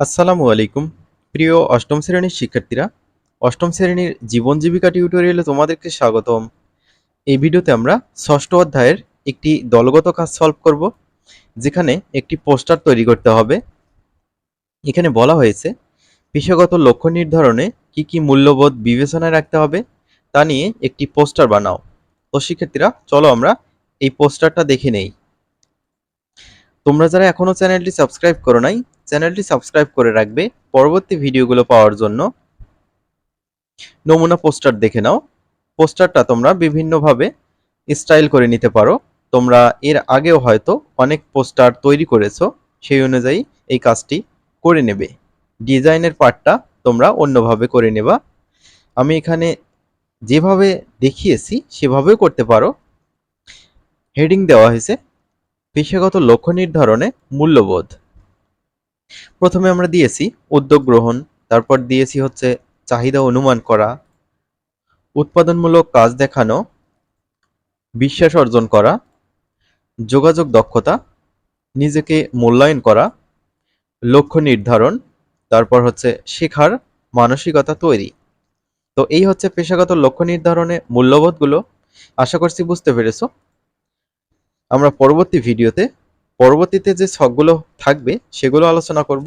আসসালামু আলাইকুম। প্রিয় অষ্টম শ্রেণির শিক্ষার্থীরা, অষ্টম শ্রেণির জীবন জীবিকা টিউটোরিয়ালে তোমাদেরকে স্বাগতম। এই ভিডিওতে আমরা ষষ্ঠ অধ্যায়ের একটি দলগত কাজ সলভ করব, যেখানে একটি পোস্টার তৈরি করতে হবে। এখানে বলা হয়েছে, পেশাগত লক্ষ্য নির্ধারণে কি কি মূল্যবোধ বিবেচনায় রাখতে হবে, তা নিয়ে একটি পোস্টার বানাও। তো শিক্ষার্থীরা, চলো আমরা এই পোস্টারটা দেখে নেই। তোমরা যারা এখনও চ্যানেলটি সাবস্ক্রাইব করো নাই চ্যানেলটি সাবস্ক্রাইব করে রাখবে পরবর্তী ভিডিওগুলো পাওয়ার জন্য। নমুনা পোস্টার দেখে নাও। পোস্টারটা তোমরা বিভিন্নভাবে স্টাইল করে নিতে পারো। তোমরা এর আগেও হয়তো অনেক পোস্টার তৈরি করেছ, সেই অনুযায়ী এই কাজটি করে নেবে। ডিজাইনের পার্টটা তোমরা অন্যভাবে করে নেবা। আমি এখানে যেভাবে দেখিয়েছি সেভাবেও করতে পারো। হেডিং দেওয়া হয়েছে। পেশাগত লক্ষ্য নির্ধারণে মূল্যবোধ। প্রথমে আমরা দিয়েছি উদ্যোগ গ্রহণ, তারপর দিয়েছি হচ্ছে চাহিদা অনুমান করা, উৎপাদনমূলক কাজ দেখানো, বিশ্বাস অর্জন করা, যোগাযোগ দক্ষতা, নিজেকে মূল্যায়ন করা, লক্ষ্য নির্ধারণ, তারপর হচ্ছে শেখার মানসিকতা তৈরি। তো এই হচ্ছে পেশাগত লক্ষ্য নির্ধারণে মূল্যবোধগুলো। আশা করছি বুঝতে পেরেছ। আমরা পরবর্তী ভিডিওতে পরবর্তীতে যে ছকগুলো থাকবে সেগুলো আলোচনা করব।